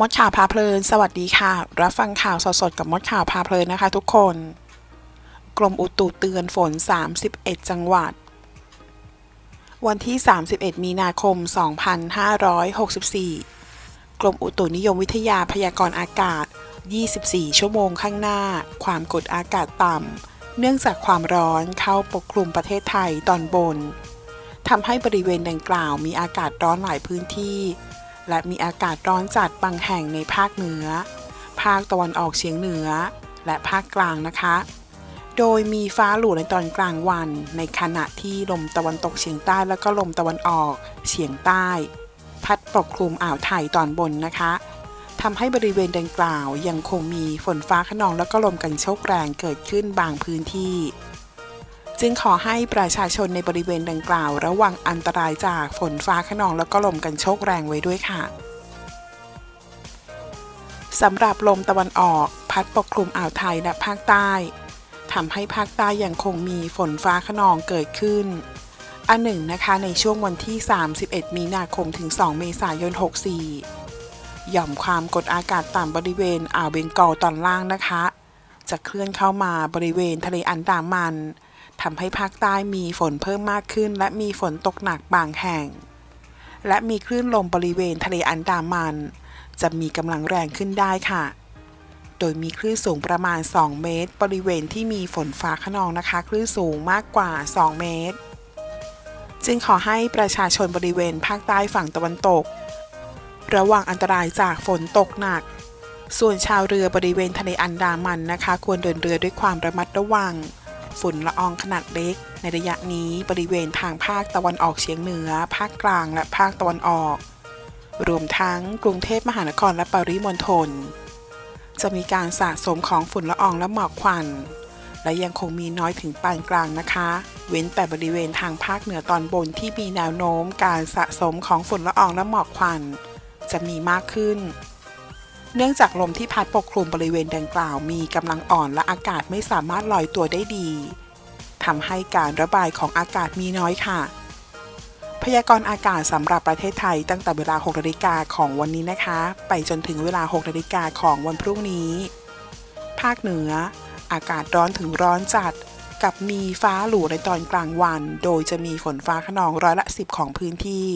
มดข่าวพาเพลิน สวัสดีค่ะ รับฟังข่าวสดๆกับมดข่าวพาเพลินนะคะทุกคน กรมอุตุเตือนฝน 31 จังหวัด วันที่ 31 มีนาคม 2564 กรมอุตุนิยมวิทยาพยากรณ์อากาศ 24 ชั่วโมงข้างหน้า ความกดอากาศต่ำ เนื่องจากความร้อนเข้าปกคลุมประเทศไทยตอนบนทำให้บริเวณดังกล่าวมีอากาศร้อนหลายพื้นที่ และมีอากาศร้อนจัดบางแห่งในภาคเหนือ ภาคตะวันออกเฉียงเหนือ และภาคกลางนะคะ โดยมีฟ้าหลู่ในตอนกลางวัน ในขณะที่ลมตะวันตกเฉียงใต้แล้วก็ลมตะวันออกเฉียงใต้ พัดปกคลุมอ่าวไทยตอนบนนะคะทำให้บริเวณดังกล่าวยังคงมีฝนฟ้าขนองแล้วก็ลมกันโชกแรงเกิดขึ้นบางพื้นที่ จึงขอให้ประชาชนในบริเวณดังกล่าว ระวังอันตรายจากฝนฟ้าขนองแล้วก็ลมกันโชกแรงไว้ด้วยค่ะสำหรับลมตะวันออก พัดปกคลุมอ่าวไทยและภาคใต้ทำให้ภาคใต้ยังคงมีฝนฟ้าขนองเกิดขึ้น อันหนึ่งนะคะในช่วงวันที่ 31 มีนาคมถึง 2 เมษายน 64 หย่อมความกดอากาศต่ำบริเวณอ่าวเบงกอลตอนล่างนะคะ จะเคลื่อนเข้ามาบริเวณทะเลอันดามัน ทำให้ภาคใต้มีฝนเพิ่มมากขึ้น และมีฝนตกหนักบางแห่ง และมีคลื่นลมบริเวณทะเลอันดามัน จะมีกำลังแรงขึ้นได้ค่ะ โดยมีคลื่นสูงประมาณ 2 เมตร บริเวณที่มีฝนฟ้าขนองนะคะ คลื่นสูงมากกว่า 2 เมตร จึงขอให้ประชาชนบริเวณภาคใต้ฝั่งตะวันตก ระวังอันตรายจากฝนตกหนักส่วนชาวเรือบริเวณทะเลอันดามันนะคะ ควรเดินเรือด้วยความระมัดระวัง ฝุ่นละอองขนาดเล็ก ในระยะนี้บริเวณทางภาคตะวันออกเฉียงเหนือ ภาคกลางและภาคตะวันออก รวมทั้งกรุงเทพมหานครและปริมณฑลจะมีการสะสมของฝุ่นละอองและหมอกควัน และยังคงมีน้อยถึงปานกลางนะคะ เว้นแต่บริเวณทางภาคเหนือตอนบนที่มีแนวโน้มการสะสมของฝุ่นละอองและหมอกควัน จะมีมากขึ้น เนื่องจากลมที่พัดปกคลุมบริเวณดังกล่าวมีกำลังอ่อนและอากาศไม่สามารถลอยตัวได้ดีทำให้การระบายของอากาศมีน้อยค่ะ พยากรณ์อากาศสำหรับประเทศไทยตั้งแต่เวลา 6นาฬิกาของวันนี้นะคะ ไปจนถึงเวลา 6นาฬิกาของวันพรุ่งนี้ ภาคเหนือ อากาศร้อนถึงร้อนจัด กับมีฟ้าหลู่ในตอนกลางวัน โดยจะมีฝนฟ้าขนองร้อยละ 10 ของพื้นที่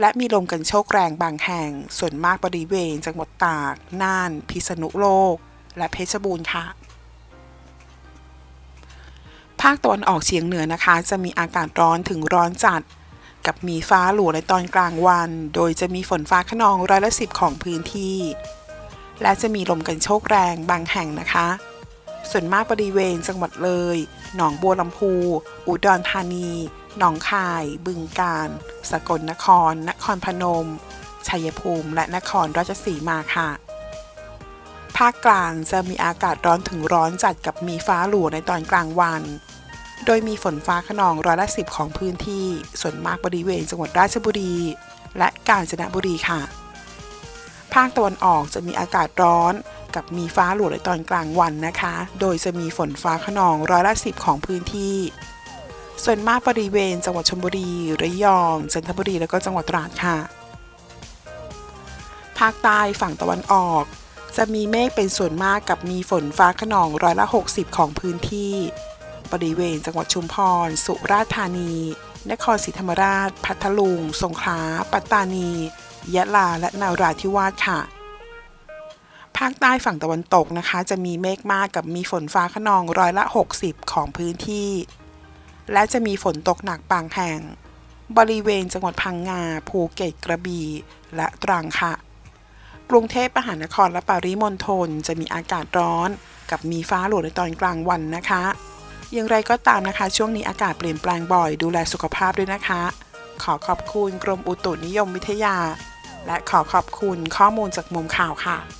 และมีลมกันโชกแรงบางแห่ง ส่วนมากบริเวณจังหวัดตาก น่าน พิษณุโลก และเพชรบูรณ์ค่ะ ภาคตะวันออกเฉียงเหนือนะคะ จะมีอากาศร้อนถึงร้อนจัด กับมีฟ้าหลู่ในตอนกลางวัน โดยจะมีฝนฟ้าขนองร้อยละสิบของพื้นที่ และจะมีลมกันโชกแรงบางแห่งนะคะ ส่วนมากบริเวณจังหวัดเลย หนองบัวลำพู อุดรธานี หนองคาย บึงกาฬ สกลนคร นครพนม ชัยภูมิ และนครราชสีมาค่ะ ภาคกลางจะมีอากาศร้อนถึงร้อนจัดกับมีฟ้าหลู่ในตอนกลางวัน โดยมีฝนฟ้าขนองร้อยละสิบของพื้นที่ ส่วนมากบริเวณจังหวัดราชบุรี และกาญจนบุรีค่ะ ภาคตะวันออกจะมีอากาศร้อน กับมีฟ้าหลู่ในตอนกลางวันนะคะ โดยจะมีฝนฟ้าขนองร้อยละสิบของพื้นที่ ส่วนมากบริเวณจังหวัดชลบุรีระยอง จันทบุรีแล้วก็จังหวัดตราดค่ะ ภาคใต้ฝั่งตะวันออก จะมีเมฆเป็นส่วนมากกับมีฝนฟ้าขนองร้อยละ 60 ของพื้นที่ บริเวณจังหวัดชุมพร สุราษฎร์ธานี นครศรีธรรมราช พัทลุง สงขลา ปัตตานี ยะลา และนาราธิวาสค่ะ ภาคใต้ฝั่งตะวันตกนะคะ จะมีเมฆมากกับมีฝนฟ้าขนองร้อยละ 60 ของพื้นที่ และจะมีฝนตกหนักบางแห่ง บริเวณจังหวัดพังงา ภูเก็ตกระบี่และตรังค่ะ กรุงเทพมหานครและปริมณฑลจะมีอากาศร้อน กับมีฟ้าหลวในตอนกลางวันนะคะ อย่างไรก็ตามนะคะ ช่วงนี้อากาศเปลี่ยนแปลงบ่อยดูแลสุขภาพด้วยนะคะ ขอขอบคุณกรมอุตุนิยมวิทยา และขอขอบคุณข้อมูลจากมุมข่าวค่ะ